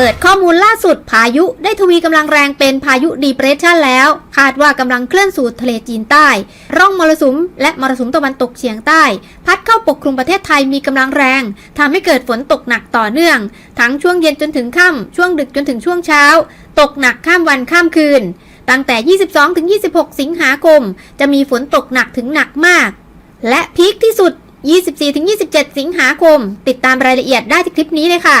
ปิดข้อมูลล่าสุดพายุได้ทวีกำลังแรงเป็นพายุดีเพรสชันแล้ว คาดว่ากำลังเคลื่อนสู่ทะเลจีนใต้ ร่องมรสุม และมรสุมตะวันตกเฉียงใต้ พัดเข้าปกคลุมประเทศไทยมีกำลังแรงทำให้เกิดฝนตกหนักต่อเนื่อง ทั้งช่วงเย็นจนถึงค่ำช่วงดึกจนถึงช่วงเช้า ตกหนักข้ามวันข้ามคืน ตั้งแต่ 22-26 สิงหาคม จะมีฝนตกหนักถึงหนักมาก และพีคที่สุด 24-27 สิงหาคม ติดตามรายละเอียดได้ที่คลิปนี้เลยค่ะ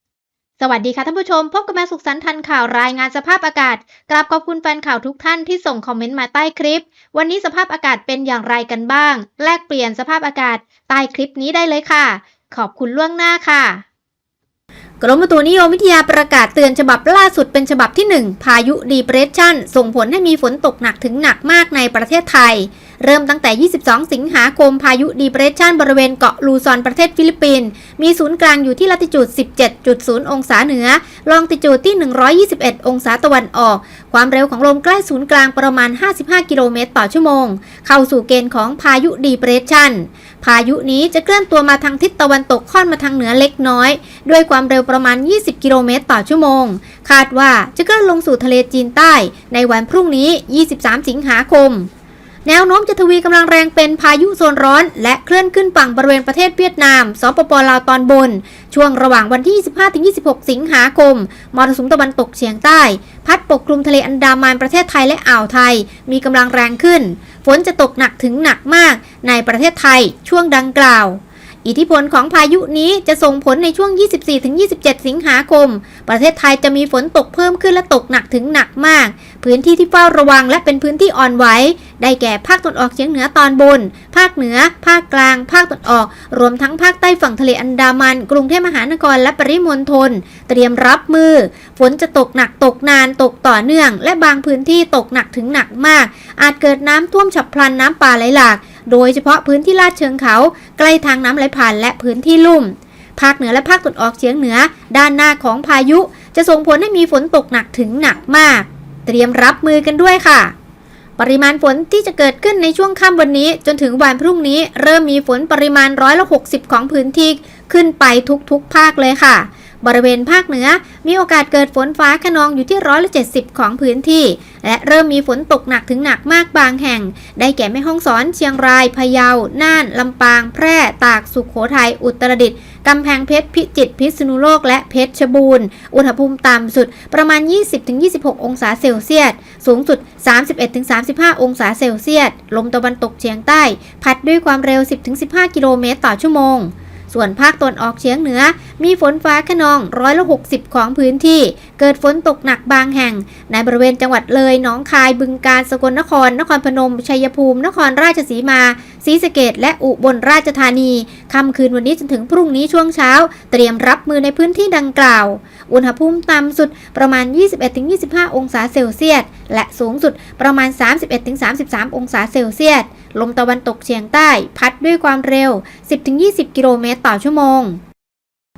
สวัสดีค่ะท่านผู้ชม พบกับแมวสุขสันต์ทันข่าวรายงานสภาพอากาศ กราบขอบคุณแฟนข่าวทุกท่านที่ส่งคอมเมนต์มาใต้คลิป วันนี้สภาพอากาศเป็นอย่างไรกันบ้าง แลกเปลี่ยนสภาพอากาศใต้คลิปนี้ได้เลยค่ะ ขอบคุณล่วงหน้าค่ะ กรมอุตุนิยมวิทยาประกาศเตือนฉบับล่าสุดเป็นฉบับที่ 1 พายุดีเพรสชันส่งผลให้มีฝนตกหนักถึงหนักมากในประเทศไทย เริ่มตั้งแต่ 22 สิงหาคมพายุดีเพรสชันบริเวณเกาะลูซอนประเทศฟิลิปปินส์มีศูนย์กลางอยู่ที่ลัติจูด 17.0 องศาเหนือ ลองติจูดที่ 121 องศาตะวันออก ความเร็วของลมใกล้ศูนย์กลางประมาณ 55 กิโลเมตรต่อชั่วโมง เข้าสู่เกณฑ์ของพายุดีเพรสชันพายุนี้จะเคลื่อนตัวมาทางทิศตะวันตกค่อนมาทางเหนือเล็กน้อย ด้วยความเร็วประมาณ 20 กิโลเมตรต่อชั่วโมง คาดว่าจะเคลื่อนลงสู่ทะเลจีนใต้ ในวันพรุ่งนี้ 23 สิงหาคม แนวโน้มจะทวีกำลังแรงเป็นพายุโซนร้อน และเคลื่อนขึ้นฝั่งบริเวณประเทศเวียดนาม สปปลาวตอนบน ช่วงระหว่างวันที่25-26 สิงหาคม มรสุมตะวันตกเฉียงใต้ พัดปกคลุมทะเลอันดามันประเทศไทยและอ่าวไทย มีกำลังแรงขึ้น ฝนจะตกหนักถึงหนักมากในประเทศไทยช่วงดังกล่าว อิทธิพลของพายุนี้จะส่งผลในช่วง 24-27 สิงหาคม ประเทศไทยจะมีฝนตกเพิ่มขึ้นและตกหนักถึงหนักมาก พื้นที่ที่เฝ้าระวังและเป็นพื้นที่อ่อนไหว ได้แก่ภาคตะวันออกเฉียงเหนือตอนบน ภาคเหนือ ภาคกลาง ภาคตะวันออก รวมทั้งภาคใต้ฝั่งทะเลอันดามัน กรุงเทพมหานครและปริมณฑล เตรียมรับมือ ฝนจะตกหนักตกนาน ตกต่อเนื่อง และบางพื้นที่ตกหนักถึงหนักมาก อาจเกิดน้ำท่วมฉับพลันน้ำป่าไหลหลาก โดยเฉพาะพื้นที่ลาดเชิงเขา ใกล้ทางน้ำไหลผ่านและพื้นที่ลุ่ม ภาคเหนือและภาคตะวันออกเฉียงเหนือ ด้านหน้าของพายุ จะส่งผลให้มีฝนตกหนักถึงหนักมาก เตรียมรับมือกันด้วยค่ะ ปริมาณฝนที่จะเกิดขึ้นในช่วงค่ำวันนี้ จนถึงวันพรุ่งนี้ เริ่มมีฝนปริมาณร้อยละ60 ของพื้นที่ขึ้นไปทุกๆ ภาคเลยค่ะ บริเวณภาคเหนือ มีโอกาสเกิดฝนฟ้าขนองอยู่ที่ร้อยละ70 ของพื้นที่ และเริ่มมีฝนตกหนักถึงหนักมากบางแห่ง ได้แก่แม่ฮ่องสอน เชียงราย พะเยา น่าน ลำปาง แพร่ ตาก สุขโขทัย อุตรดิตถ์ กำแพงเพชร พิจิตร พิษณุโลก และเพชรบูรณ์ อุณหภูมิต่ำสุดประมาณ 20-26 องศาเซลเซียส สูงสุด 31-35 องศาเซลเซียส ลมตะวันตกเฉียงใต้ พัดด้วยความเร็ว 10-15 กิโลเมตรต่อชั่วโมง ส่วนภาคตะวันออกเฉียงเหนือ มีฝนฟ้าขนองร้อยละ60 ของพื้นที่ เกิดฝนตกหนักบางแห่ง ในบริเวณจังหวัดเลยหนองคายบึงกาฬสกลนคร นครพนม ชัยภูมิ นครราชสีมาศรีสะเกดและอุบลราชธานีค่ำคืนวันนี้จนถึงพรุ่งนี้ช่วงเช้า เตรียมรับมือในพื้นที่ดังกล่าว อุณหภูมิต่ำสุดประมาณ 21-25 องศาเซลเซียส และสูงสุดประมาณ 31-33 องศาเซลเซียส ลมตะวันตกเฉียงใต้ พัดด้วยความเร็ว 10-20 กิโลเมตรต่อชั่วโมง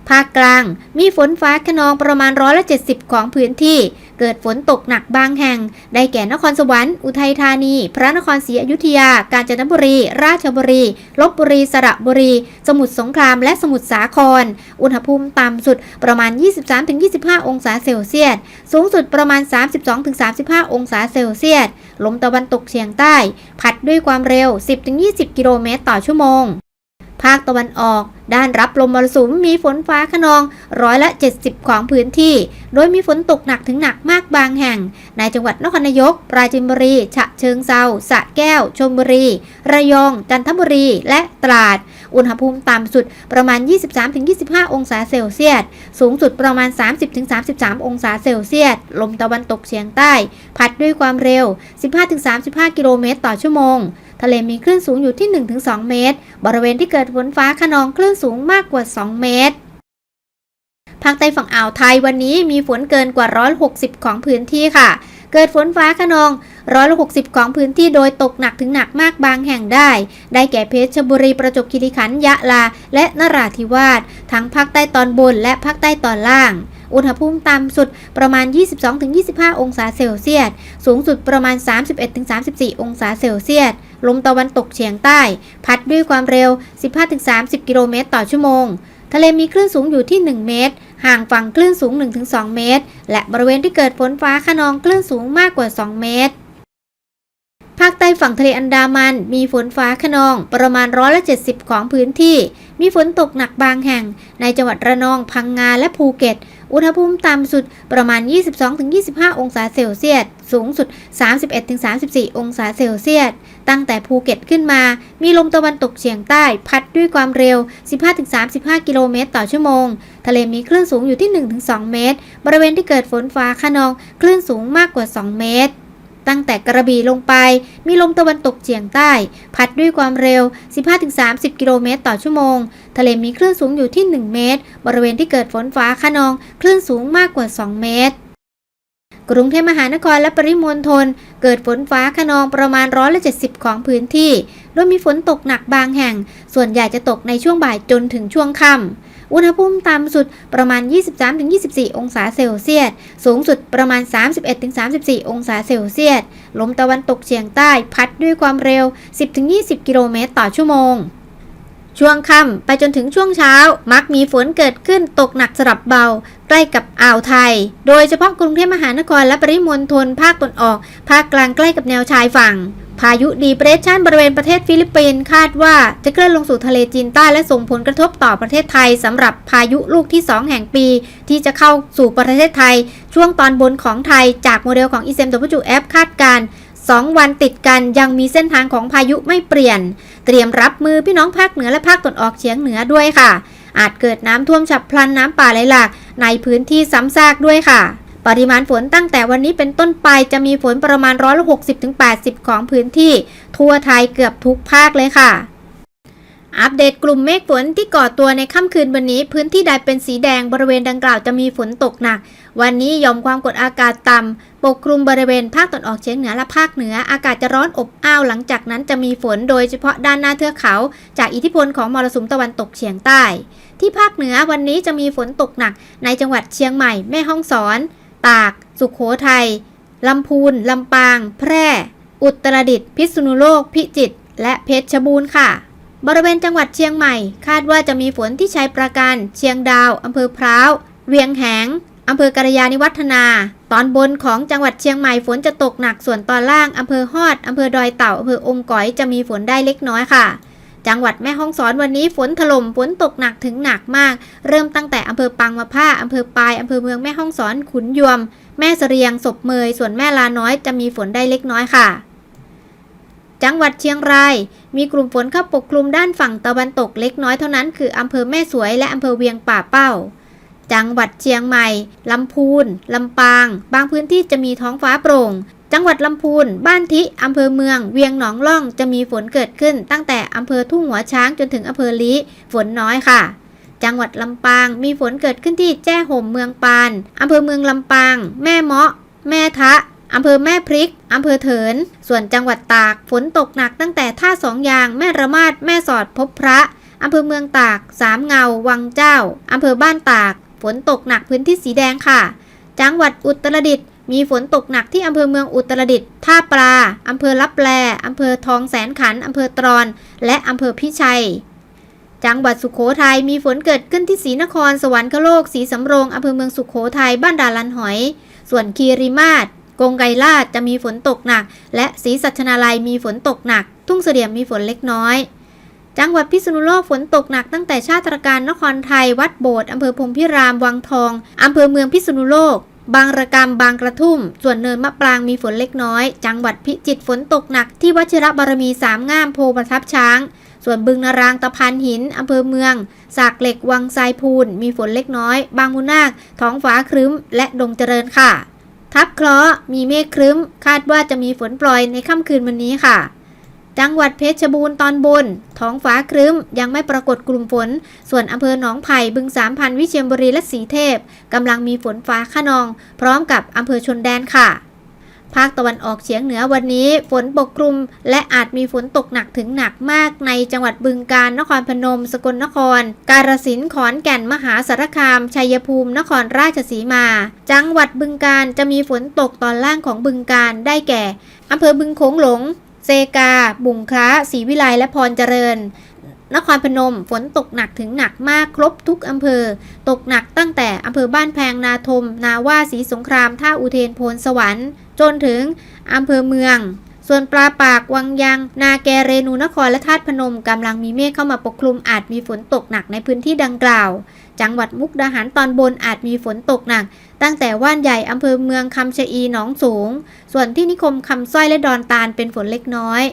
ภาคกลางมีฝนฟ้าขนองประมาณร้อยละ70 ของพื้นที่ เกิดฝนตกหนักบางแห่ง ได้แก่นครสวรรค์ อุทัยธานี พระนครศรีอยุธยา กาญจนบุรี ราชบุรี ลบบุรี สระบุรี สมุทรสงคราม และสมุทรสาคร อุณหภูมิต่ำสุดประมาณ 23-25 องศาเซลเซียส สูงสุดประมาณ 32-35 องศาเซลเซียส ลมตะวันตกเฉียงใต้ พัดด้วยความเร็ว 10-20 กิโลเมตรต่อชั่วโมง ภาคตะวันออก ด้านรับลมมรสุมมีฝนฟ้าขนองร้อยละ 70 ของพื้นที่ โดยมีฝนตกหนักถึงหนักมากบางแห่ง ในจังหวัดนครนายก ปราจีนบุรี ฉะเชิงเซาสระแก้ว ชลบุรี ระยอง จันทบุรี และตราด อุณหภูมิต่ำสุดประมาณ 23-25 องศาเซลเซียส สูงสุดประมาณ 30-33 องศาเซลเซียส ลมตะวันตกเฉียงใต้ พัดด้วยความเร็ว 15-35 กิโลเมตรต่อชั่วโมง ทะเลมีคลื่นสูงอยู่ที่ 1-2 เมตร บริเวณที่เกิดฝนฟ้าขนองคลื่นสูงมากกว่า 2 เมตรภาคใต้ฝั่งอ่าวไทยวันนี้มีฝนเกินกว่า 160 ของพื้นที่ค่ะ เกิดฝนฟ้าขนองร้อยละ60 ของพื้นที่โดยตกหนักถึงหนักมากบางแห่งได้ ได้แก่เพชรบุรีประจวบคีรีขันธ์ยะลา และนราธิวาส ทั้งภาคใต้ตอนบนและภาคใต้ตอนล่าง อุณหภูมิต่ำสุดประมาณ 22-25 องศาเซลเซียส สูงสุดประมาณ 31-34 องศาเซลเซียส ลมตะวันตกเฉียงใต้ พัดด้วยความเร็ว 15-30 กิโลเมตรต่อชั่วโมง ทะเลมีคลื่นสูงอยู่ที่ 1 เมตร ห่างฝั่งคลื่นสูง 1-2 เมตร และบริเวณที่เกิดฝนฟ้าขนองคลื่นสูงมากกว่า 2 เมตร ภาคใต้ฝั่งทะเลอันดามัน มีฝนฟ้าขนองประมาณร้อยละ70 ของพื้นที่ มีฝนตกหนักบางแห่ง ในจังหวัดระนอง พังงาและภูเก็ต อุณหภูมิต่ำสุดประมาณ 22-25 องศาเซลเซียส สูงสุด 31-34 องศาเซลเซียส ตั้งแต่ภูเก็ตขึ้นมา มีลมตะวันตกเฉียงใต้ พัดด้วยความเร็ว 15-35 กิโลเมตรต่อชั่วโมง ทะเลมีคลื่นสูงอยู่ที่ 1-2 เมตร บริเวณที่เกิดฝนฟ้าขนอง คลื่นสูงมากกว่า 2 เมตร ตั้งแต่กระบี่ลงไป มีลมตะวันตกเฉียงใต้ พัดด้วยความเร็ว 15-30 กิโลเมตรต่อชั่วโมง ทะเลมีคลื่นสูงอยู่ที่ 1 เมตร บริเวณที่เกิดฝนฟ้าคะนอง คลื่นสูงมากกว่า 2 เมตร กรุงเทพมหานครและปริมณฑลเกิดฝนฟ้าขนองประมาณร้อยละ70ของพื้นที่ โดยมีฝนตกหนักบางแห่ง ส่วนใหญ่จะตกในช่วงบ่ายจนถึงช่วงค่ำอุณหภูมิต่ำสุดประมาณ 23-24 องศาเซลเซียส สูงสุดประมาณ 31-34 องศาเซลเซียส ลมตะวันตกเฉียงใต้พัดด้วยความเร็ว 10-20 กิโลเมตรต่อชั่วโมง ช่วงค่ำไปจนถึงช่วงเช้า มักมีฝนเกิดขึ้นตกหนักสลับเบา ใกล้กับอ่าวไทย โดยเฉพาะกรุงเทพมหานครและปริมณฑลภาคตะวันออก ภาคกลางใกล้กับแนวชายฝั่ง พายุดีเปรสชันบริเวณประเทศฟิลิปปินส์คาดว่าจะเคลื่อนลงสู่ทะเลจีนใต้และส่งผลกระทบต่อประเทศไทยสำหรับพายุลูกที่ 2 แห่งปี ที่จะเข้าสู่ประเทศไทย ช่วงตอนบนของไทยจากโมเดลของ ECMWF คาดการณ์ 2 วันติดกันยังมีเส้นทางของพายุไม่เปลี่ยน เตรียมรับมือพี่น้องภาคเหนือและภาคตะวันออกเฉียงเหนือด้วยค่ะ อาจเกิดน้ำท่วมฉับพลันน้ำป่าไหลหลากในพื้นที่ซ้ำซากด้วยค่ะ ปริมาณฝนตั้งแต่วันนี้เป็นต้นไปจะมีฝนประมาณร้อยละ60-80ของพื้นที่ ทั่วไทยเกือบทุกภาคเลยค่ะอัปเดตกลุ่มเมฆฝนที่ก่อตัวในค่ำคืนวันนี้ พื้นที่ใดเป็นสีแดงบริเวณดังกล่าวจะมีฝนตกหนัก วันนี้ย่อมความกดอากาศต่ำปกคลุมบริเวณภาคตะวันออกเฉียงเหนือและภาคเหนืออากาศจะร้อนอบอ้าวหลังจากนั้นจะมีฝนโดยเฉพาะด้านหน้าเทือกเขา จากอิทธิพลของมรสุมตะวันตกเฉียงใต้ ที่ภาคเหนือวันนี้จะมีฝนตกหนัก ในจังหวัดเชียงใหม่ แม่ฮ่องสอน ตาก สุขโขทัยลำพูนลำปาง แพร่ อุตรดิตถ์พิษณุโลก พิจิตรและเพชรบูรณ์ค่ะบริเวณจังหวัดเชียงใหม่ คาดว่าจะมีฝนที่ชัยประการ เชียงดาว อำเภอพร้าว เวียงแหง อำเภอกระยาณิวัฒนา ตอนบนของจังหวัดเชียงใหม่ฝนจะตกหนักส่วนตอนล่างอำเภอฮอดอำเภอดอยเต่าอำเภออมก๋อยจะมีฝนได้เล็กน้อยค่ะ จังหวัดแม่ฮ่องสอนวันนี้ฝนถล่มฝนตกหนักถึงหนักมาก เริ่มตั้งแต่อำเภอปังมะผ้าอำเภอปายอำเภอเมืองแม่ฮ่องสอนขุนยวม แม่เสรียงศพเมยส่วนแม่ลาน้อยจะมีฝนได้เล็กน้อยค่ะจังหวัดเชียงราย มีกลุ่มฝนเข้าปกคลุมด้านฝั่งตะวันตกเล็กน้อยเท่านั้น คืออำเภอแม่สวยและอำเภอเวียงป่าเป้า จังหวัดเชียงใหม่ ลำพูน ลำปาง บางพื้นที่จะมีท้องฟ้าโปร่ง จังหวัดลำพูน บ้านทิ อำเภอเมือง เวียงหนองล่อง จะมีฝนเกิดขึ้น ตั้งแต่อำเภอทุ่งหัวช้างจนถึงอำเภอลี้ฝนน้อยค่ะจังหวัดลำปางมีฝนเกิดขึ้นที่แจ้ห่มเมืองปาน อำเภอเมืองลำปาง แม่เมาะ แม่ทะ อำเภอแม่พริก อำเภอเถิน ส่วนจังหวัดตาก ฝนตกหนักตั้งแต่ท่าสองยาง แม่ระมาด แม่สอดพบพระ อำเภอเมืองตาก สามเงา วังเจ้า อำเภอบ้านตาก ฝนตกหนักพื้นที่สีแดงค่ะ จังหวัดอุตรดิตถ์มีฝนตกหนักที่อำเภอเมืองอุตรดิตถ์ท่าปลา อำเภอลับแลอำเภอทองแสนขัน อำเภอตรอน และอำเภอพิชัย จังหวัดสุขโขทัยมีฝนเกิดขึ้นที่ศรีนคร สวรรคโลก ศรีสำโรง อำเภอเมืองสุขโขทัย บ้านดาลันหอย ส่วนคีรีมาศกงไกรลาดจะมีฝนตกหนัก และศรีสัชนาลัยมีฝนตกหนัก ทุ่งเสลี่ยมมีฝนเล็กน้อย จังหวัดพิษณุโลกฝนตกหนักตั้งแต่ชาติตรการนครไทย วัดโบสถ์อำเภอพรมพิราม วังทอง อำเภอเมืองพิษณุโลก บางระกำบางกระทุ่ม ส่วนเนินมะปรางมีฝนเล็กน้อย จังหวัดพิจิตรฝนตกหนักที่วชิระบารมีสามง่ามโพประทับช้าง ส่วนบึงนารางตะพานหินอำเภอเมืองสากเหล็กวังทรายพูน มีฝนเล็กน้อย บางมุนาค ท้องฟ้าครึ้ม และดงเจริญค่ะ ทับเคราะห์มีเมฆครึ้ม คาดว่าจะมีฝนปล่อยในค่ำคืนวันนี้ค่ะ จังหวัดเพชรบูรณ์ตอนบน ท้องฟ้าครึ้ม ยังไม่ปรากฏกลุ่มฝน ส่วนอำเภอหนองไผ่บึงสามพันวิเชียรบุรีและสีเทพกำลังมีฝนฟ้าขนอง พร้อมกับอำเภอชนแดนค่ะ ภาคตะวันออกเฉียงเหนือวันนี้ ฝนปกคลุม และอาจมีฝนตกหนักถึงหนักมากในจังหวัดบึงกาฬนครพนม สกลนคร กาฬสินธุ์ขอนแก่นมหาสารคาม ชัยภูมิ นครราชสีมา จังหวัดบึงกาฬจะมีฝนตกตอนล่างของบึงกาฬได้แก่อำเภอบึงโขงหลง เซกา บุงคล้าศรีวิไลและพรเจริญ นครพนมฝนตกหนักถึงหนักมากครบทุกอำเภอ ตกหนักตั้งแต่อำเภอบ้านแพงนาทม นาว่าศรีสงคราม ท่าอุเทนโพนสวรรค์ จนถึงอำเภอเมือง ส่วนปลาปากวังยังนาแกเรนูนครและธาตุพนมกำลังมีเมฆเข้ามาปกคลุมอาจมีฝนตกหนักในพื้นที่ดังกล่าว จังหวัดมุกดาหารตอนบนอาจมีฝนตกหนัก ตั้งแต่ว่านใหญ่อำเภอเมืองคำชะอีหนองสูง ส่วนที่นิคมคำสร้อยและดอนตาลเป็นฝนเล็กน้อย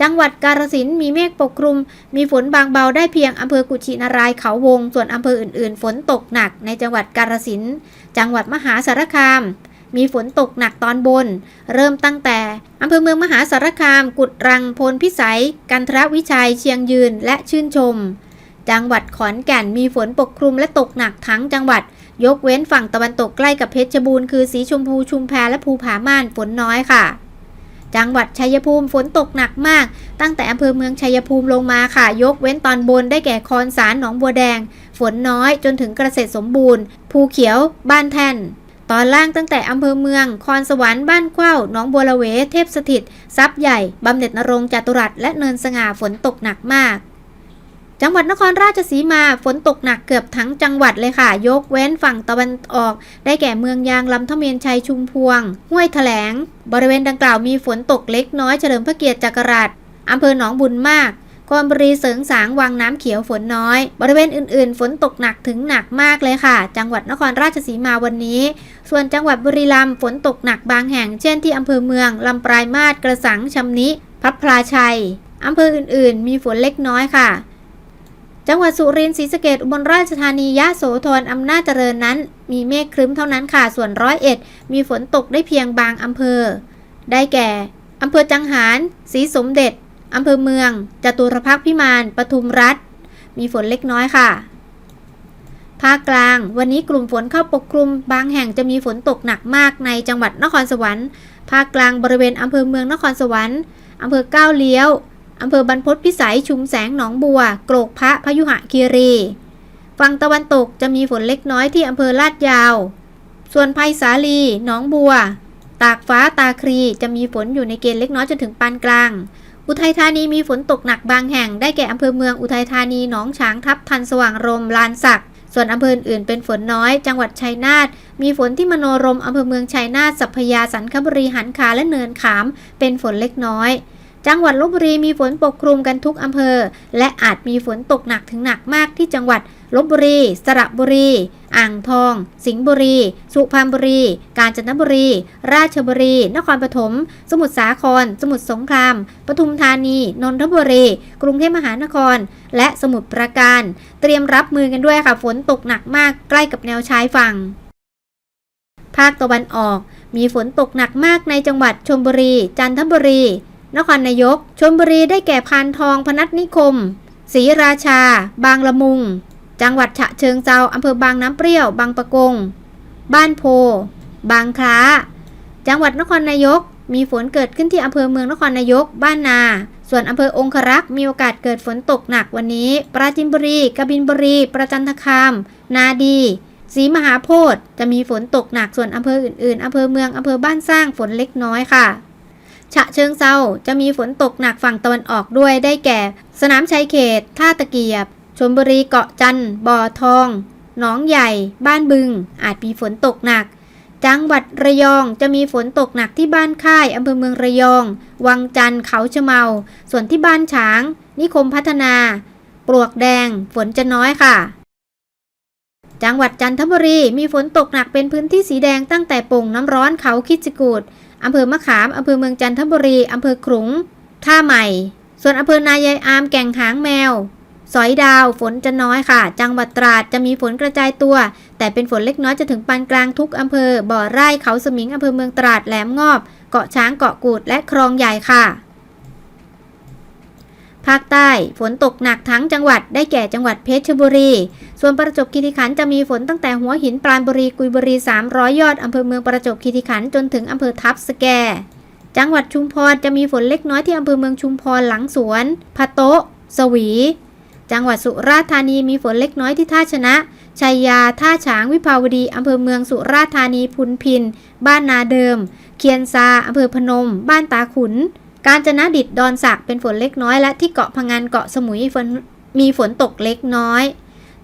จังหวัดกาฬสินธุ์มีเมฆปกคลุม มีฝนบางเบาได้เพียงอำเภอกุชินารายเขาวง ส่วนอำเภออื่นๆ ฝนตกหนักในจังหวัดกาฬสินธุ์จังหวัดมหาสารคามมีฝนตกหนักตอนบน เริ่มตั้งแต่อำเภอเมืองมหาสารคาม กุดรัง พลพิสัย กันทรวิชัย เชียงยืน และชื่นชม จังหวัดขอนแก่นมีฝนปกคลุมและตกหนักทั้งจังหวัด ยกเว้นฝั่งตะวันตกใกล้กับเพชรบูรณ์คือสีชมพูชุมแพและภูผาม่านฝนน้อยค่ะ จังหวัดชัยภูมิฝนตกหนักมาก ตั้งแต่อำเภอเมืองชัยภูมิลงมาค่ะ ยกเว้นตอนบนได้แก่คอนสารหนองบัวแดง ฝนน้อยจนถึงเกษตรสมบูรณ์ ภูเขียว บ้านแท่นตอนล่างตั้งแต่อำเภอเมือง คอนสวรรค์ บ้านเข้าหนองบัวละเว เทพสถิต ทรัพย์ใหญ่ บำเหน็จนรงค์จตุรัส และเนินสง่าฝนตกหนักมาก จังหวัดนครราชสีมาฝนตกหนักเกือบทั้งจังหวัดเลยค่ะ ยกเว้นฝั่งตะวันออก ได้แก่เมืองยางลำทะเมียนชัยชุมพวง ห้วยแถลง บริเวณดังกล่าวมีฝนตกเล็กน้อยเฉลิมพระเกียรติจักราชอำเภอหนองบุญมากคอนบุรีเสริงสางวังน้ำเขียวฝนน้อย บริเวณอื่นๆ ฝนตกหนักถึงหนักมากเลยค่ะ จังหวัดนครราชสีมาวันนี้ ส่วนจังหวัดบุรีรัมย์ฝนตกหนักบางแห่ง เช่นที่อำเภอเมืองลำปลายมาศกระสังชำนิ พับพลาชัยอำเภออื่นๆ มีฝนเล็กน้อยค่ะ จังหวัดสุรินทร์ศรีสะเกดอุบลราชธานียะโสธรอำนาจเจริญนั้น มีเมฆครึ้มเท่านั้นค่ะ ส่วนร้อยเอ็ดมีฝนตกได้เพียงบางอำเภอ ได้แก่อำเภอจังหารศรีสมเด็จอำเภอเมืองจตุรพักพิมานปทุมรัฐ มีฝนเล็กน้อยค่ะ ภาคกลาง วันนี้กลุ่มฝนเข้าปกคลุม บางแห่งจะมีฝนตกหนักมากในจังหวัดนครสวรรค์ ภาคกลางบริเวณอำเภอเมืองนครสวรรค์อำเภอก้าวเลี้ยว อำเภอบรรพตพิสัยชุมแสงหนองบัว โกรกพระพยุหะคีรี ฝั่งตะวันตกจะมีฝนเล็กน้อยที่อำเภอลาดยาว ส่วนไผ่สาลีหนองบัว ตากฟ้าตาครีจะมีฝนอยู่ในเกณฑ์เล็กน้อยจนถึงปานกลาง อุทัยธานีมีฝนตกหนักบางแห่งได้แก่อำเภอเมืองอุทัยธานีหนองฉางทับทันสว่างรมลานสัก ส่วนอำเภออื่นเป็นฝนน้อย จังหวัดชัยนาทมีฝนที่มโนรมอำเภอเมืองชัยนาทสัพพยาสันคบุรีหันคาและเนินขาม เป็นฝนเล็กน้อย จังหวัดลบบุรีมีฝนปกคลุมกันทุกอำเภอ และอาจมีฝนตกหนักถึงหนักมากที่จังหวัดลบบุรี สระบุรี อ่างทอง สิงห์บุรี สุพรรณบุรี กาญจนบุรี ราชบุรี นครปฐม สมุทรสาคร สมุทรสงคราม ปทุมธานี นนทบุรี กรุงเทพมหานคร และสมุทรปราการ เตรียมรับมือกันด้วยค่ะ ฝนตกหนักมากใกล้กับแนวชายฝั่ง ภาคตะวันออก มีฝนตกหนักมากในจังหวัดชลบุรี จันทบุรี นครนายกชลบุรีได้แก่พานทองพนัสนิคม ศรีราชา บางละมุง จังหวัดฉะเชิงเซาอำเภอบางน้ำเปรี้ยว บางปะกง บ้านโพ บางคล้า จังหวัดนครนายก มีฝนเกิดขึ้นที่อำเภอเมืองนครนายก บ้านนา ส่วนอำเภอองครักษ์มีโอกาสเกิดฝนตกหนักวันนี้ ปราจินบุรี กบินบุรี ประจันทคาม นาดีศรีมหาโพธิ์จะมีฝนตกหนักส่วนอำเภออื่นๆอำเภอเมืองอำเภอบ้านสร้างฝนเล็กน้อยค่ะ ฉะเชิงเซาจะมีฝนตกหนักฝั่งตะวันออกด้วยได้แก่ สนามชัยเขต ท่าตะเกียบ ชลบุรีเกาะจันบ่อทอง หนองใหญ่ บ้านบึง อาจมีฝนตกหนัก จังหวัดระยองจะมีฝนตกหนักที่บ้านค่ายอำเภอเมืองระยอง วังจันทร์เขาชะเมา ส่วนที่บ้านฉาง นิคมพัฒนา ปลวกแดง ฝนจะน้อยค่ะจังหวัดจันทบุรีมีฝนตกหนักเป็นพื้นที่สีแดงตั้งแต่ป่งน้ำร้อนเขาคิดจกูด อำเภอมะขามอำเภอเมืองจันทบุรีอำเภอขลุง ท่าใหม่ ส่วนอำเภอนายายอามแก่งหางแมว สอยดาวฝนจะน้อยค่ะ จังหวัดตราดจะมีฝนกระจายตัว แต่เป็นฝนเล็กน้อยจะถึงปานกลางทุกอำเภอ บ่อไร่เขาสมิงอำเภอเมืองตราดแหลมงอบ เกาะช้างเกาะกูดและคลองใหญ่ค่ะภาคใต้ฝนตกหนักทั้งจังหวัดได้แก่จังหวัดเพชรบุรี ส่วนประจบคีรีขันธ์จะมีฝนตั้งแต่หัวหินปราณบุรีกุยบุรี 300 ยอดอำเภอเมืองประจบคีรีขันธ์จนถึงอำเภอทับสแก จังหวัดชุมพรจะมีฝนเล็กน้อยที่อำเภอเมืองชุมพรหลังสวนพะโตะสวี จังหวัดสุราษฎร์ธานีมีฝนเล็กน้อยที่ท่าชนะชัยยา ท่าฉาง วิภาวดี อำเภอเมือง สุราษฎร์ธานี พุนพิน บ้านนาเดิม เคียนซา อำเภอพนม บ้านตาขุน กาญจนดิต ดอนสัก เป็นฝนเล็กน้อย และที่เกาะพะงันเกาะสมุยฝนมีฝนตกเล็กน้อย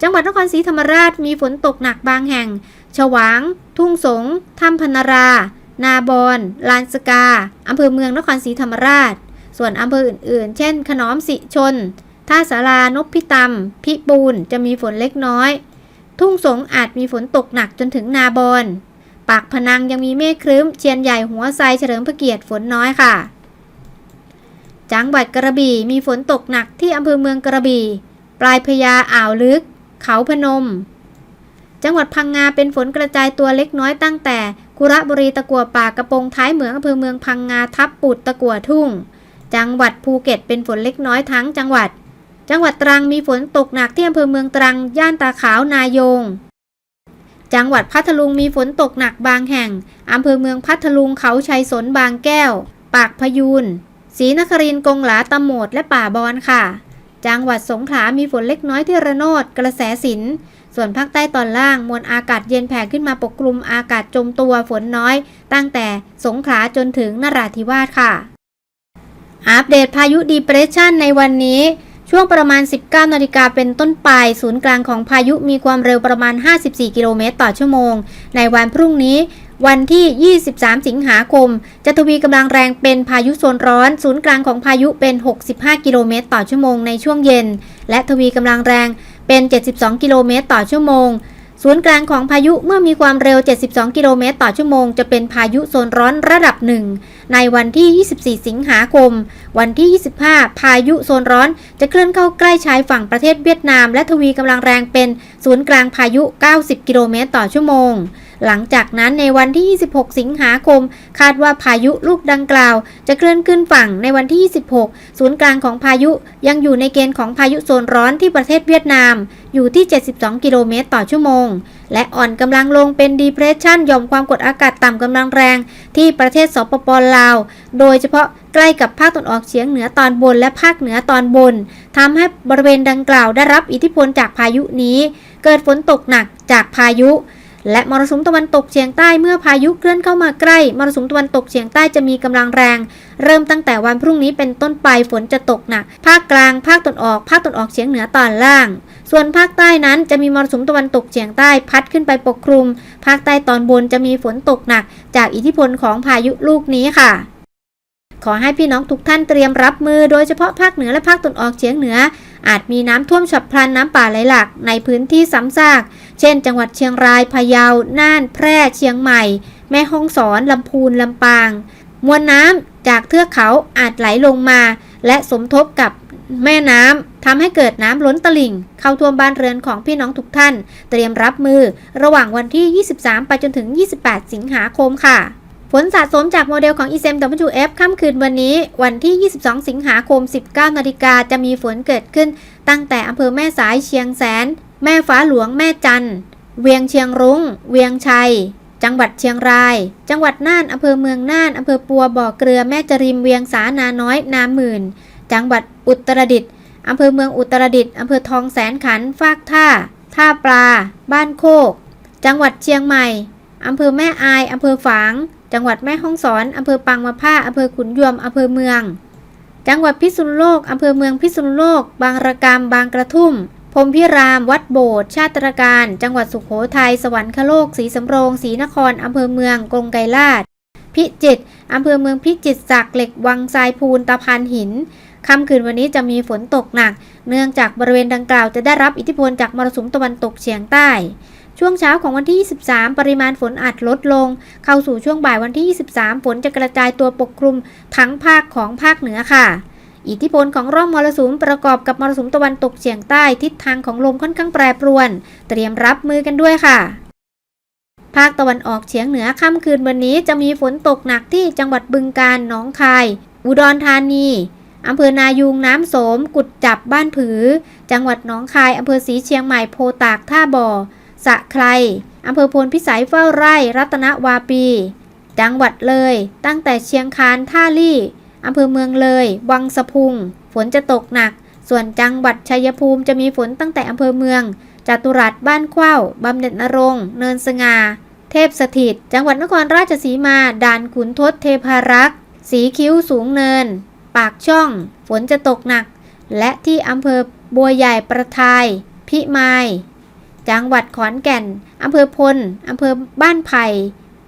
จังหวัดนครศรีธรรมราชมีฝนตกหนักบางแห่ง ฉวาง ทุ่งสงถ้ำพนารา นาบอน ลานสกา อำเภอเมืองนครศรีธรรมราช ส่วนอำเภออื่นๆ เช่น ขนอมสิชน ท่าสารานพพิตำพิบูลจะมีฝนเล็กน้อย ทุ่งสงอาจมีฝนตกหนักจนถึงนาบอน ปากพนังยังมีเมฆครึ้ม เชียนใหญ่หัวไซเฉลิมพระเกียรติฝนน้อยค่ะ จังหวัดกระบี่มีฝนตกหนักที่อำเภอเมืองกระบี่ ปลายพญาอ่าวลึก เขาพนม จังหวัดพังงาเป็นฝนกระจายตัวเล็กน้อยตั้งแต่กุระบุรีตะกัวป่ากระโปงท้ายเหมืองอำเภอเมืองพังงาทับปุดตะกัวทุ่ง จังหวัดภูเก็ตเป็นฝนเล็กน้อยทั้งจังหวัด จังหวัดตรังมีฝนตกหนักที่อำเภอเมืองตรัง ย่านตาขาวนายง จังหวัดพัทลุงมีฝนตกหนักบางแห่งอำเภอเมืองพัทลุงเขาชัยสนบางแก้ว ปากพยูนศรีนครินทร์กงหลาตะโหมดและป่าบอนค่ะ จังหวัดสงขลามีฝนเล็กน้อยที่ระโนดกระแสสิน ส่วนภาคใต้ตอนล่างมวลอากาศเย็นแผ่ขึ้นมาปกคลุมอากาศจมตัวฝนน้อย ตั้งแต่สงขลาจนถึงนราธิวาสค่ะ อัปเดตพายุดีเปรสชันในวันนี้ ช่วงประมาณ 19 นาฬิกาเป็นต้นไป ศูนย์กลางของพายุมีความเร็วประมาณ 54 กิโลเมตรต่อชั่วโมง ในวันพรุ่งนี้วันที่ 23 สิงหาคม จะทวีกำลังแรงเป็นพายุโซนร้อน ศูนย์กลางของพายุเป็น 65 กิโลเมตรต่อชั่วโมงในช่วงเย็น และทวีกำลังแรงเป็น 72 กิโลเมตรต่อชั่วโมง ศูนย์กลางของพายุเมื่อมีความเร็ว 72 กิโลเมตรต่อชั่วโมง จะเป็นพายุโซนร้อนระดับหนึ่ง ในวันที่ 24 สิงหาคม วันที่ 25 พายุโซนร้อน จะเคลื่อนเข้าใกล้ชายฝั่งประเทศเวียดนาม และทวีกำลังแรงเป็นศูนย์กลางพายุ 90 กิโลเมตรต่อชั่วโมง หลังจากนั้นในวันที่ 26 สิงหาคม คาดว่าพายุลูกดังกล่าว จะเคลื่อนขึ้นฝั่งในวันที่ 26 ศูนย์กลางของพายุยังอยู่ในเกณฑ์ของพายุโซนร้อนที่ประเทศเวียดนาม อยู่ที่ 72 กิโลเมตรต่อชั่วโมง และอ่อนกำลังลงเป็น depression หย่อมความกดอากาศต่ำกำลังแรง ที่ประเทศสปปลาว โดยเฉพาะใกล้กับภาคตะวันออกเฉียงเหนือตอนบนและภาคเหนือตอนบนทำให้บริเวณดังกล่าวได้รับอิทธิพลจากพายุนี้ เกิดฝนตกหนักจากพายุ และมรสุมตะวันตกเฉียงใต้เมื่อพายุเคลื่อนเข้ามาใกล้ มรสุมตะวันตกเฉียงใต้จะมีกำลังแรง เริ่มตั้งแต่วันพรุ่งนี้เป็นต้นไปฝนจะตกหนัก ภาคกลาง ภาคตะวันออก ภาคตะวันออกเฉียงเหนือตอนล่าง ส่วนภาคใต้นั้นจะมีมรสุมตะวันตกเฉียงใต้พัดขึ้นไปปกคลุม ภาคใต้ตอนบนจะมีฝนตกหนัก จากอิทธิพลของพายุลูกนี้ค่ะขอให้พี่น้องทุกท่านเตรียมรับมือโดยเฉพาะภาคเหนือและภาคตะวันออกเฉียงเหนือ อาจมีน้ำท่วมฉับพลันน้ำป่าไหลหลากในพื้นที่ซ้ำซาก เช่น จังหวัดเชียงราย พะเยา น่าน แพร่ เชียงใหม่ แม่ฮ่องสอน ลำพูน ลำปาง มวลน้ำจากเทือกเขาอาจไหลลงมา และสมทบกับแม่น้ำทำให้เกิดน้ำล้นตลิ่ง เข้าท่วมบ้านเรือนของพี่น้องทุกท่าน เตรียมรับมือระหว่างวันที่ 23 ไปจนถึง 28 สิงหาคมค่ะฝนสะสมจากโมเดลของ ECM WF ค่ำคืนวันนี้ วันที่ 22 สิงหาคม 19 นาฬิกาจะมีฝนเกิดขึ้น ตั้งแต่อำเภอแม่สายเชียงแสน แม่ฟ้าหลวงแม่จัน เวียงเชียงรุง้ง เวียงชัย จังหวัดเชียงราย จังหวัดน่านอำเภอเมืองน่านอำเภอปัวบ่อเกลือแม่จริมเวียงสานาน้อยนาหมื่น จังหวัดอุตรดิตถ์อำเภอเมืองอุตรดิตถ์อำเภอทองแสนขันฟากท่า ท่าปลา บ้านโคก จังหวัดเชียงใหม่อำเภอแม่อายอำเภอฝาง จังหวัดแม่ฮ่องสอนอำเภอปางมะผ้าอำเภอขุนยวมอำเภอเมือง จังหวัดพิษณุโลกอำเภอเมืองพิษณุโลก บางระกำบางกระทุ่ม พรมพิราม วัดโบสถ์ชาติตรการ จังหวัดสุขโขทัย สวรรคโลกศรีสำโรงศรีนคร อำเภอเมือง กรงไกรลาด พิจิตร อำเภอเมืองพิจิตรศักเหล็ก วังทรายพูน ตะพานหิน ค่ำคืนวันนี้จะมีฝนตกหนัก เนื่องจากบริเวณดังกล่าวจะได้รับอิทธิพลจากมรสุมตะวันตกเฉียงใต้ ช่วงเช้าของวันที่ 23 ปริมาณฝนอาจลดลง เข้าสู่ช่วงบ่ายวันที่ 23 ฝนจะกระจายตัวปกคลุมทั้งภาคของภาคเหนือค่ะ อิทธิพลของร่องมรสุมประกอบกับมรสุมตะวันตกเฉียงใต้ทิศทางของลมค่อนข้างแปรปรวน เตรียมรับมือกันด้วยค่ะ ภาคตะวันออกเฉียงเหนือค่ำคืนวันนี้จะมีฝนตกหนักที่จังหวัดบึงกาฬหนองคาย อุดรธานีอำเภอนายูงน้ำโสม กุดจับบ้านผือ จังหวัดหนองคายอำเภอสีเชียงใหม่โพตากท่าบ่อสะไครอำเภอพลพิสัยเฝ้าไร่ รัตนวาปี จังหวัดเลย ตั้งแต่เชียงคานท่าลี่ อำเภอเมืองเลย วังสะพุง ฝนจะตกหนัก ส่วนจังหวัดชัยภูมิจะมีฝนตั้งแต่อำเภอเมืองจตุรัสบ้านเข้าบำเหน็จนรงค์เนินสงา เทพสถิต จังหวัดนครราชสีมา ด่านขุนทดเทพารักษ์ สีคิ้วสูงเนิน ปากช่อง ฝนจะตกหนัก และที่อำเภอบัวใหญ่ประทาย พิมาย จังหวัดขอนแก่น อำเภอพล อำเภอบ้านไผ่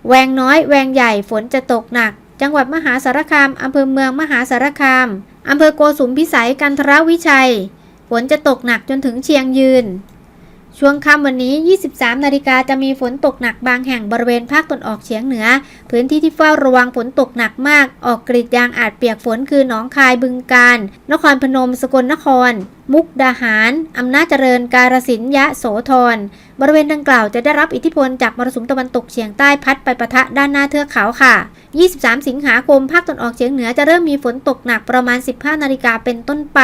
แวงน้อย แวงใหญ่ ฝนจะตกหนัก จังหวัดมหาสารคามอำเภอเมืองมหาสารคามอำเภอโกสุมพิสัยกันทรวิชัย ฝนจะตกหนักจนถึงเชียงยืน ช่วงค่ำวันนี้ 23 นาฬิกาจะมีฝนตกหนักบางแห่งบริเวณภาคตะวันออกเฉียงเหนือ พื้นที่ที่เฝ้าระวังฝนตกหนักมาก ออกกรีดยางอาจเปียกฝนคือหนองคายบึงกาฬนครพนม สกลนคร มุกดาหาร อำนาจเจริญ การสินยะโสธร บริเวณดังกล่าวจะได้รับอิทธิพลจากมรสุมตะวันตกเฉียงใต้พัดไปปะทะด้านหน้าเทือกเขาค่ะ 23 สิงหาคม ภาคตะวันออกเฉียงเหนือจะเริ่มมีฝนตกหนักประมาณ 15 นาฬิกาเป็นต้นไป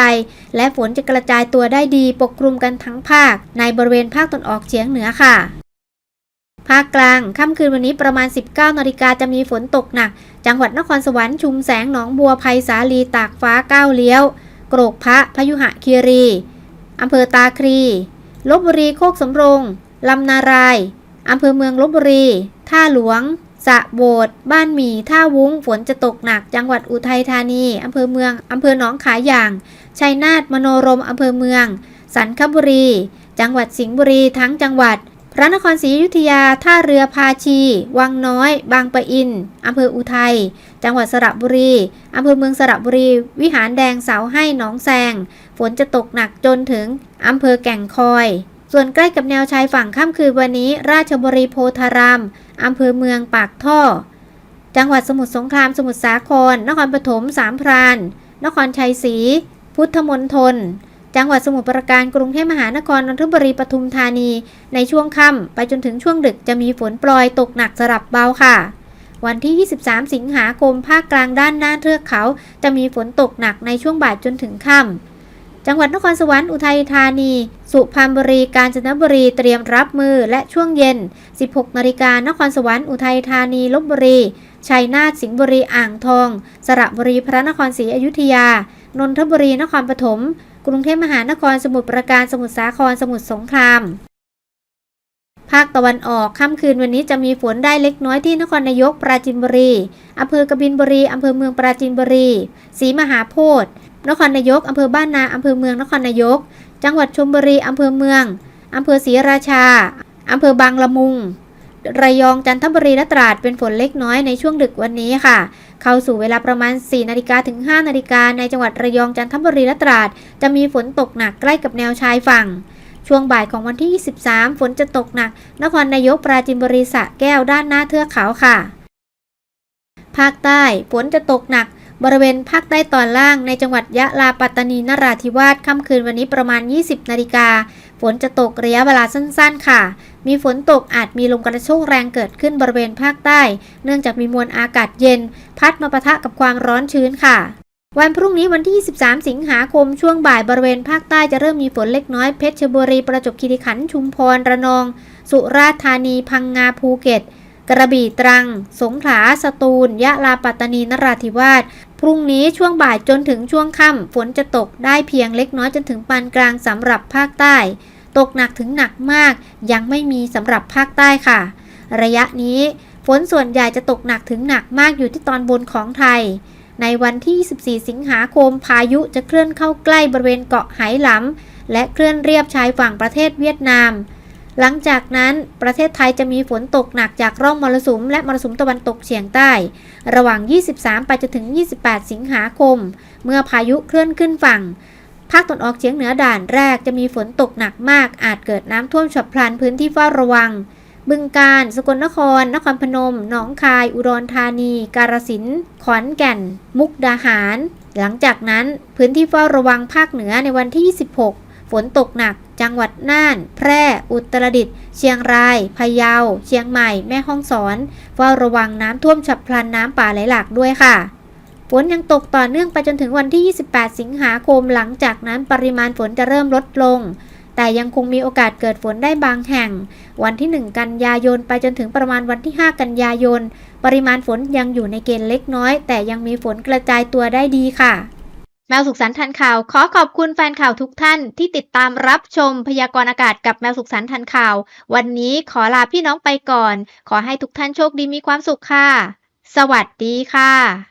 และฝนจะกระจายตัวได้ดีปกคลุมกันทั้งภาค ในบริเวณภาคตะวันออกเฉียงเหนือค่ะภาคกลาง ค่ำคืนวันนี้ประมาณ 19 นาฬิกาจะมีฝนตกหนัก จังหวัดนครสวรรค์ชุมแสงหนองบัวไพศาลีตากฟ้าก้าวเลี้ยว กรกพระพยุหะคีรีอำเภอตาครีลบบุรีโคกสำโรงลำนารายอำเภอเมืองลบบุรี ท่าหลวง สะโบด บ้านหมี่ ท่าวุ้ง ฝนจะตกหนัก จังหวัดอุทัยธานี อำเภอเมือง อำเภอหนองขายอย่าง ชัยนาท มโนรม อำเภอเมือง สันคบุรี จังหวัดสิงห์บุรี ทั้งจังหวัด ระนครศรีอยุธยา ท่าเรือพาชี วังน้อย บางปะอิน อำเภออุทัย จังหวัดสระบุรี อำเภอเมืองสระบุรี วิหารแดงเสาให้หนองแซง ฝนจะตกหนักจนถึง อำเภอแก่งคอย ส่วนใกล้กับแนวชายฝั่งค่ำคืนวันนี้ ราชบุรีโพธาราม อำเภอเมืองปากท่อ จังหวัดสมุทรสงคราม สมุทรสาคร นครปฐมสามพราน นครชัยศรี พุทธมณฑล จังหวัดสมุทรปราการกรุงเทพมหานครนนทบุรีปทุมธานี ในช่วงค่ำไปจนถึงช่วงดึกจะมีฝนโปรยตกหนักสลับเบาค่ะ วันที่ 23 สิงหาคมภาคกลางด้านหน้าเทือกเขา จะมีฝนตกหนักในช่วงบ่ายจนถึงค่ำจังหวัดนครสวรรค์อุทัยธานี สุพรรณบุรีกาญจนบุรีเตรียมรับมือและช่วงเย็น 16 นาฬิกานครสวรรค์อุทัยธานีลบบุรีชัยนาทสิงห์บุรีอ่างทอง สระบุรีพระนครศรีอยุธยานนทบุรีนครปฐม กรุงเทพมหานครสมุทรปราการสมุทรสาครสมุทรสงคราม ภาคตะวันออกค่ำคืนวันนี้จะมีฝนได้เล็กน้อยที่นครนายกปราจินบุรีอำเภอกบินบุรีอำเภอเมืองปราจินบุรีศรีมหาโพธิ์นครนายกอำเภอบ้านนาอำเภอเมืองนครนายก จังหวัดชลบุรีอำเภอเมืองอำเภอศรีราชาอำเภอบางละมุง ระยองจันทบุรีและตราดเป็นฝนเล็กน้อยในช่วงดึกวันนี้ค่ะ เข้าสู่เวลาประมาณ 4 นาฬิกาถึง 5 นาฬิกาในจังหวัดระยองจันทบุรีและตราด จะมีฝนตกหนักใกล้กับแนวชายฝั่ง ช่วงบ่ายของวันที่ 23 ฝนจะตกหนัก นครนายกปราจินบุรีสะแก้วด้านหน้าเทือกเขาค่ะ ภาคใต้ฝนจะตกหนัก บริเวณภาคใต้ตอนล่างในจังหวัดยะลาปัตตานีนราธิวาสค่ำคืนวันนี้ประมาณ 20 นาฬิกาฝนจะตกระยะเวลาสั้น ๆ ค่ะ มีฝนตกอาจมีลมกระโชกแรงเกิดขึ้นบริเวณภาคใต้ เนื่องจากมีมวลอากาศเย็น พัดมาปะทะกับความร้อนชื้นค่ะ วันพรุ่งนี้วันที่23สิงหาคมช่วงบ่ายบริเวณภาคใต้จะเริ่มมีฝนเล็กน้อยเพชรบุรีประจวบคีรีขันธ์ชุมพรระนอง สุราษฎร์ธานี พังงาภูเก็ต กระบี่ตรัง สงขลาสตูล ยะลาปัตตานีนราธิวาสพรุ่งนี้ช่วงบ่ายจนถึงช่วงค่ำฝนจะตกได้เพียงเล็กน้อยจนถึงปานกลางสำหรับภาคใต้ ตกหนักถึงหนักมาก ยังไม่มีสำหรับภาคใต้ค่ะ ระยะนี้ ฝนส่วนใหญ่จะตกหนักถึงหนักมากอยู่ที่ตอนบนของไทย ในวันที่ 24 สิงหาคมพายุจะเคลื่อนเข้าใกล้บริเวณเกาะไหหลำและเคลื่อนเรียบชายฝั่งประเทศเวียดนามหลังจากนั้นประเทศไทยจะมีฝนตกหนักจากร่องมรสุม และมรสุมตะวันตกเฉียงใต้ ระหว่าง 23 ไปจนถึง 28 สิงหาคม เมื่อพายุเคลื่อนขึ้นฝั่ง ภาคตะวันออกเฉียงเหนือด่านแรกจะมีฝนตกหนักมาก อาจเกิดน้ำท่วมฉับพลันพื้นที่เฝ้าระวัง บึงกาฬ สกลนคร นครพนม หนองคาย อุดรธานี กาฬสินธุ์ขอนแก่น มุกดาหาร หลังจากนั้นพื้นที่เฝ้าระวังภาคเหนือในวันที่ 26 ฝนตกหนัก จังหวัดน่าน แพร่ อุตรดิตถ์ เชียงราย พะเยา เชียงใหม่ แม่ฮ่องสอน เฝ้าระวังน้ำท่วมฉับพลันน้ำป่าไหลหลากด้วยค่ะ ฝนยังตกต่อเนื่องไปจนถึงวันที่ 28 สิงหาคมหลังจากนั้นปริมาณฝนจะเริ่มลดลง แต่ยังคงมีโอกาสเกิดฝนได้บางแห่ง วันที่ 1 กันยายนไปจนถึงประมาณวันที่ 5 กันยายน ปริมาณฝนยังอยู่ในเกณฑ์เล็กน้อย แต่ยังมีฝนกระจายตัวได้ดีค่ะ แมวสุขสันต์ทันข่าว ขอขอบคุณแฟนข่าวทุกท่านที่ติดตามรับชมพยากรณ์อากาศกับแมวสุขสันต์ทันข่าว วันนี้ขอลาพี่น้องไปก่อน ขอให้ทุกท่านโชคดีมีความสุขค่ะ สวัสดีค่ะ